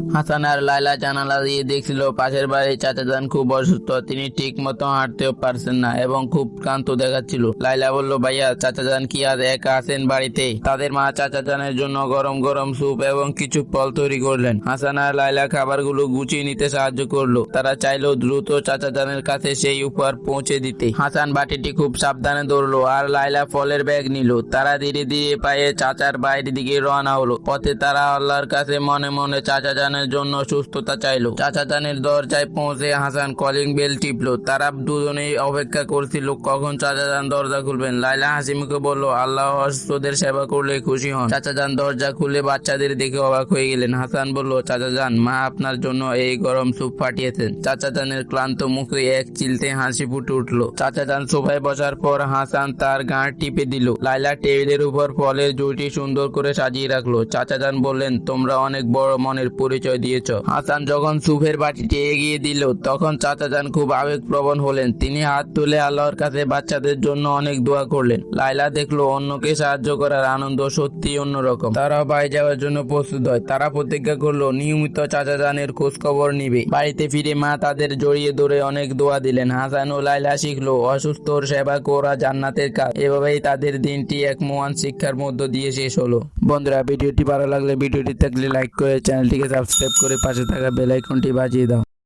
হাসান আর লাইলা জানালা দিয়ে দেখছিল পাশের বাড়ির চাচা যান খুব অসুস্থ, তিনি ঠিক মতো হাঁটতেও পারছেন না এবং খুব ক্লান্ত দেখাচ্ছিল। লাইলা বলল, ভাইয়া চাচা যান কি আজ একা আছেন বাড়িতে? তাদের মা চাচা জানের জন্য গরম গরম স্যুপ এবং কিছু ফল তৈরি করলেন। হাসান আর লাইলা খাবারগুলো গুছিয়ে নিতে সাহায্য করল। তারা চাইলো দ্রুত চাচা জানের কাছে সেই উপহার পৌঁছে দিতে। হাসান বাটিটি খুব সাবধানে ধরলো আর লাইলা ফলের ব্যাগ নিল। তারা ধীরে ধীরে পায়ে চাচার বাইরের দিকে রওনা হলো। পথে তারা আল্লাহর কাছে মনে মনে চাচা জানের জন্য সুস্থতা চাইলো। চাচা জানের দরজায় পৌঁছে হাসান কলিং বেল টিপলো। তারা দুজনেই অপেক্ষা করছিল, কখন চাচা যান দরজা খুলবেন? লাইলা হাসি মুখে বলল, আল্লাহ অসুস্থদের সেবা করলে খুশি হন। চাচা যান দরজা খুলে বাচ্চাদের দেখে অবাক হয়ে গেলেন। হাসান বলল, চাচা যান, মা আপনার জন্য এই গরম স্যুপ পাঠিয়েছেন। চাচা জানের ক্লান্ত মুখে এক চিলতে হাসি ফুটে উঠল। চাচা যান সোফায় বসার পর হাসান তার গাঁট টিপে দিল। লাইলা টেবিলের উপর ফলের জুটি সুন্দর করে সাজিয়ে রাখল। চাচা যান বললেন, তোমরা অনেক বড় মনের পরিচয় দিয়েছ। হাসান যখন সুপের বাটিটি এগিয়ে দিল, তখন চাচা যান খুব আবেগপ্রবণ হলেন। তিনি হাত তুলে আল্লাহর কাছে বাচ্চাদের জন্য অনেক দোয়া করলেন। লাইলা দেখল অন্যকে সাহায্য করার আনন্দ সত্যি অন্যরকম। তারা বাড়ি যাওয়ার জন্য প্রস্তুত হয়। তারা প্রতিজ্ঞা করল, নিয়মিত চাচা জানের খোঁজ খবর নিবে। বাড়িতে ফিরে মা তাদের জড়িয়ে ধরে অনেক দোয়া দিলেন। হাসান ও লাইলা শিখলো অসুস্থর সেবা করা জান্নাতের কাজ। এভাবেই তাদের দিনটি এক মহান শিক্ষার মধ্য দিয়ে শেষ হলো। বন্ধুরা, ভিডিওটি ভালো লাগলে, ভিডিওটি থাকলে লাইক করে চ্যানেলটিকে সাবস্ক্রাইব করে পাশে থাকা বেল আইকনটি বাজিয়ে দাও।